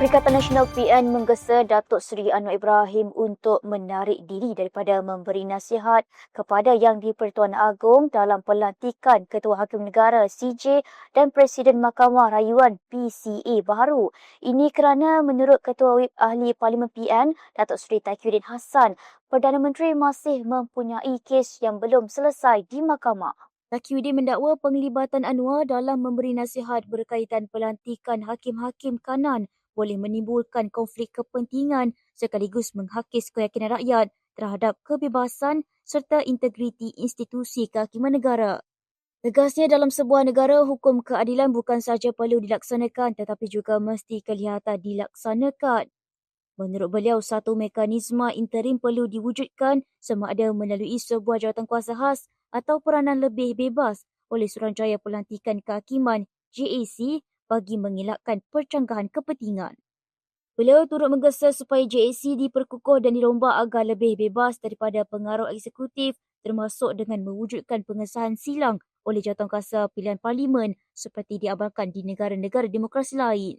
Perikatan Nasional PN menggesa Datuk Seri Anwar Ibrahim untuk menarik diri daripada memberi nasihat kepada Yang di-Pertuan Agong dalam pelantikan Ketua Hakim Negara CJ dan Presiden Mahkamah Rayuan PCA baru. Ini kerana menurut Ketua Whip Ahli Parlimen PN Datuk Seri Tauhidin Hassan, Perdana Menteri masih mempunyai kes yang belum selesai di mahkamah. Takiuddin mendakwa penglibatan Anwar dalam memberi nasihat berkaitan pelantikan hakim-hakim kanan boleh menimbulkan konflik kepentingan sekaligus menghakis keyakinan rakyat terhadap kebebasan serta integriti institusi kehakiman negara. Tegasnya dalam sebuah negara, hukum keadilan bukan sahaja perlu dilaksanakan tetapi juga mesti kelihatan dilaksanakan. Menurut beliau, satu mekanisme interim perlu diwujudkan sama ada melalui sebuah jawatan kuasa khas atau peranan lebih bebas oleh Suruhanjaya Pelantikan Kehakiman JAC bagi mengelakkan percanggahan kepentingan. Beliau turut menggesa supaya JAC diperkukuh dan dirombak agar lebih bebas daripada pengaruh eksekutif termasuk dengan mewujudkan pengesahan silang oleh jawatankuasa pilihan parlimen seperti diamalkan di negara-negara demokrasi lain.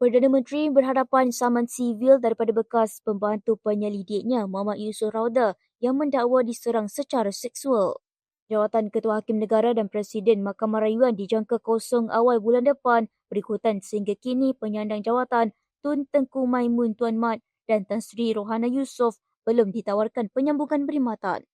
Perdana Menteri berhadapan saman sivil daripada bekas pembantu penyelidiknya Muhammad Yusuf Rauda yang mendakwa diserang secara seksual. Jawatan Ketua Hakim Negara dan Presiden Mahkamah Rayuan dijangka kosong awal bulan depan berikutan sehingga kini penyandang jawatan Tun Tengku Maimun Tuan Mat dan Tan Sri Rohana Yusof belum ditawarkan penyambungan perkhidmatan.